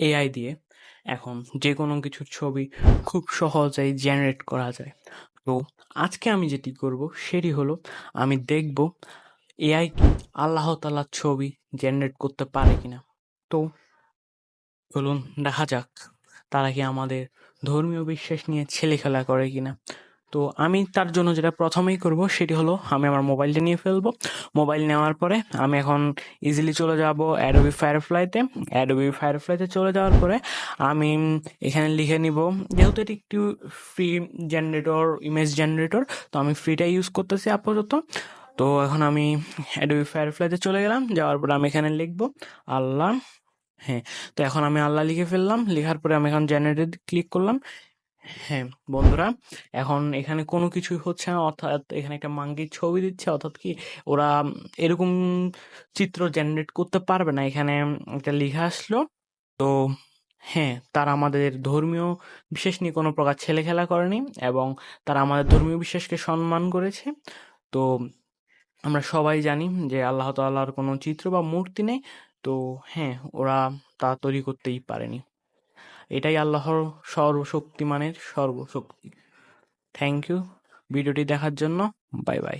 AI দিয়ে এখন যে কোনো কিছুর ছবি খুব সহজেই জেনারেট করা যায়। তো আজকে আমি যেটি করব সেটি হলো আমি দেখব এআই কি আল্লাহ তালার ছবি জেনারেট করতে পারে কিনা। তো চলুন দেখা যাক তারা কি আমাদের ধর্মীয় বিশ্বাস নিয়ে ছেলে খেলা করে কিনা। তো আমি তার জন্য যেটা প্রথমেই করব সেটি হলো আমি আমার মোবাইলটা নিয়ে ফেলব। মোবাইল নেওয়ার পরে আমি এখন ইজিলি চলে যাব অ্যাডোবি ফায়ারফ্লাইতে অ্যাডোবি ফায়ারফ্লাইতে চলে যাওয়ার পরে আমি এখানে লিখে নিব, যেহেতু এটি একটি ফ্রি জেনারেটর ইমেজ জেনারেটর তো আমি ফ্রিটা ইউজ করতেছি আপাতত। তো এখন আমি অ্যাডোবি ফায়ারফ্লাইতে চলে গেলাম, যাওয়ার পরে আমি এখানে লিখব, আল্লাহ হ্যাঁ তো এখন আমি আল্লাহ লিখে ফেললাম, লেখার পরে আমি এখন জেনারেটর ক্লিক করলাম। হ্যাঁ বন্ধুরা, এখন এখানে কোনো কিছুই হচ্ছে না। অর্থাৎ এখানে একটা মাঙ্গির ছবি দিচ্ছে। অর্থাৎ কি ওরা এরকম চিত্র জেনারেট করতে পারবে না। এখানে একটা লেখা আসলো। তো হ্যাঁ তারা আমাদের ধর্মীয় বিশ্বাস নিয়ে কোনো প্রকার ছেলে খেলা করেনি এবং তারা আমাদের ধর্মীয় বিশ্বাসকে সম্মান করেছে। তো আমরা সবাই জানি যে আল্লাহ তাল্লাহর কোনো চিত্র বা মূর্তি নেই। তো হ্যাঁ ওরা তা তৈরি করতেই পারেনি। এটাই আল্লাহর সর্বশক্তিমানের সর্বশক্তি। থ্যাংক ইউ ভিডিওটি দেখার জন্য বাই বাই